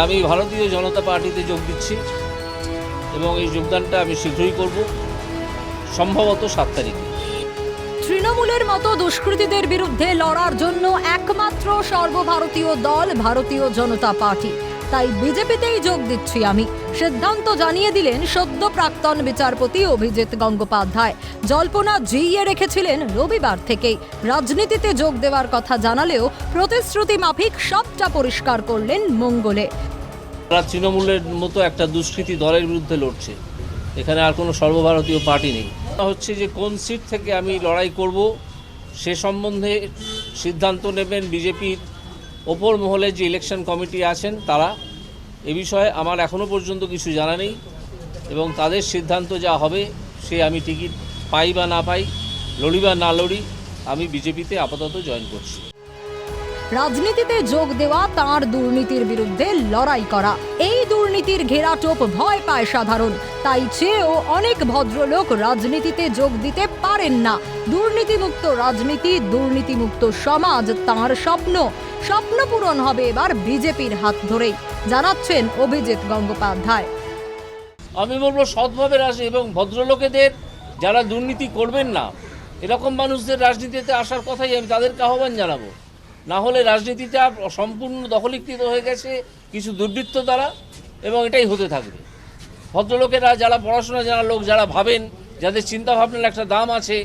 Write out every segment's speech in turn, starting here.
আমি ভারতীয় জনতা পার্টিতে যোগ দিচ্ছি এবং এই যোগদানটা আমি শীঘ্রই করব, সম্ভবত সাত তারিখে। তৃণমূলের মতো দুষ্কৃতীদের বিরুদ্ধে লড়ার জন্য একমাত্র সর্বভারতীয় দল ভারতীয় জনতা পার্টি। তাই বিজেপিতেই যোগ দিচ্ছি আমি। সিদ্ধান্ত জানিয়ে দিলেন সদ্য প্রাক্তন বিচারপতি অভিজিৎ গঙ্গোপাধ্যায়। জল্পনা জিইয়ে রেখেছিলেন রবিবার থেকেই। রাজনীতিতে যোগ দেওয়ার কথা জানালেও প্রতিশ্রুতি মাফিক সবটা পরিষ্কার করলেন মঙ্গলে। তৃণমূলের মতো একটা দুষ্কৃতী দলের বিরুদ্ধে লড়ছে। এখানে আর কোনো সর্বভারতীয় পার্টি নেই। হচ্ছে যে কোন সিট থেকে আমি লড়াই করব, সে সম্বন্ধে সিদ্ধান্ত নেবেন বিজেপির ওপর মহলে যে ইলেকশন কমিটি আছেন তারা, এ বিষয়ে আমার এখনও পর্যন্ত কিছু জানা নেই এবং তাদের সিদ্ধান্ত যা হবে সে আমি টিকিট পাই বা না পাই, লড়ি বা না লড়ি, আমি বিজেপিতে আপাতত জয়েন করছি। রাজনীতিতে যোগ দেওয়া তার দুর্নীতির বিরুদ্ধে লড়াই করা, এই দুর্নীতির ঘেরাটোপ ভয় পায় সাধারণ। তাই চেয়েও অনেক ভদ্রলোক রাজনীতিতে যোগ দিতে পারেন না। দুর্নীতিমুক্ত রাজনীতি, দুর্নীতিমুক্ত সমাজ তাঁর স্বপ্ন। স্বপ্ন পূরণ হবে এবার বিজেপির হাত ধরেই, জানাচ্ছেন অভিজিৎ গঙ্গোপাধ্যায়। আমি বলব সৎভাবে রাজনীতি এবং ভদ্রলোকেদের যারা দুর্নীতি করবেন না, এরকম মানুষদের রাজনীতিতে আসার কথাই আমি তাদেরকে আহ্বান জানাব। না হলে রাজনীতিটা সম্পূর্ণ দখলীকৃত হয়ে গেছে কিছু দুর্বৃত্ত দ্বারা। এবং এটাই হতে থাকবে। ভদ্রলোকেরা যারা পড়াশোনা জানা লোক, যারা ভাবেন, যাদের চিন্তা ভাবনার একটা দাম আছে,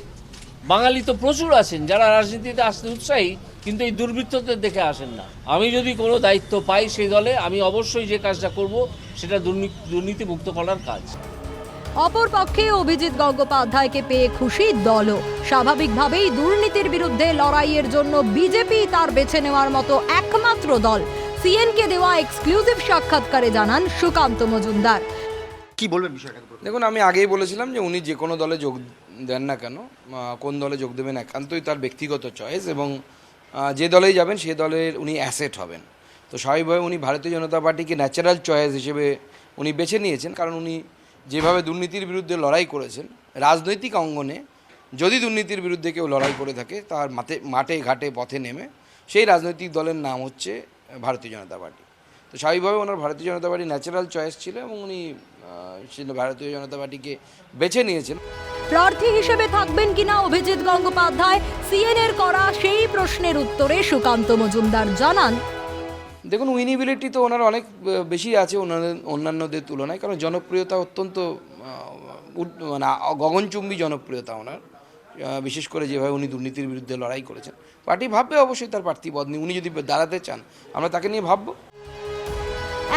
বাঙালি তো প্রচুর আছেন, যারা রাজনীতিতে আসতে উৎসাহী, কিন্তু এই দুর্বৃত্তদের দেখে আসেন না। আমি যদি কোনো দায়িত্ব পাই সেই দলে, আমি অবশ্যই যে কাজটা করব, সেটা দুর্নীতি, দুর্নীতিমুক্ত করার কাজ। অপরপক্ষে অভিজিৎ গঙ্গোপাধ্যায়কে পেয়ে খুশি দলও। স্বাভাবিকভাবেই দুর্নীতির বিরুদ্ধে লড়াইয়ের জন্য বিজেপি তার বেছে নেওয়ার মতো একমাত্র দল। সিএনকে দেওয়া এক্সক্লুসিভ সাক্ষাৎকারে জানান সুকান্ত মজুমদার। কি বলবেন বিষয়টাকে দেখুন আমি আগেই বলেছিলাম যে উনি যে কোনো দলে যোগ দেন না কেন কোন দলে যোগ দেবেন একান্তই তার ব্যক্তিগত চয়েস এবং যে দলেই যাবেন সে দলের উনি অ্যাসেট হবেন। তো স্বাভাবিকভাবে উনি ভারতীয় জনতা পার্টিকে ন্যাচারাল চয়েস হিসেবে উনি বেছে নিয়েছেন কারণ উনি যেভাবে দুর্নীতির বিরুদ্ধে লড়াই করেছেন রাজনৈতিক অঙ্গনে যদি দুর্নীতির বিরুদ্ধে কেউ লড়াই করে থাকে তার মাঠে মাঠে ঘাটে পথে নেমে সেই রাজনৈতিক দলের নাম হচ্ছে ভারতীয় জনতা পার্টি। তো স্বাভাবিকভাবে ওনার ভারতীয় জনতা পার্টি ন্যাচারাল চয়েস ছিল এবং উনি ভারতীয় জনতা পার্টিকে বেছে নিয়েছেন প্রার্থী হিসেবে থাকবেন কিনা অভিজিৎ গঙ্গোপাধ্যায়? সিএনএর করা সেই প্রশ্নের উত্তরে সুকান্ত মজুমদার জানান। দেখুন উইনিবিলিটি তো ওনার অনেক বেশি আছে অন্যান্যদের তুলনায় কারণ জনপ্রিয়তা অত্যন্ত মানে গগনচুম্বী জনপ্রিয়তা ওনার। বিশেষ করে যেভাবে উনি দুর্নীতির বিরুদ্ধে লড়াই করেছেন। পার্টি ভাববে অবশ্যই তার প্রার্থী পদ নিয়ে। উনি যদি দাঁড়াতে চান, আমরা তাকে নিয়ে ভাববো।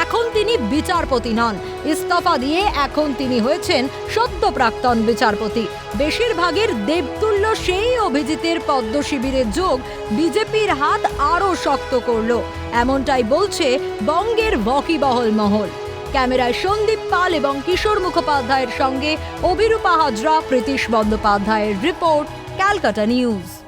এখন তিনি বিচারপতি নন। ইস্তফা দিয়ে এখন তিনি হয়েছেন সদ্য প্রাক্তন বিচারপতি। বেশিরভাগের দেবতুল্য সেই অভিজিতের পদ্ম শিবিরের যোগ বিজেপির হাত আরও শক্ত করল। এমনটাই বলছে বঙ্গের বকিবহল মহল। ক্যামেরায় সন্দীপ পাল এবং কিশোর মুখোপাধ্যায়ের সঙ্গে অভিরূপা হাজরা প্রীতিশ বন্দ্যোপাধ্যায়ের রিপোর্ট ক্যালকাটা নিউজ।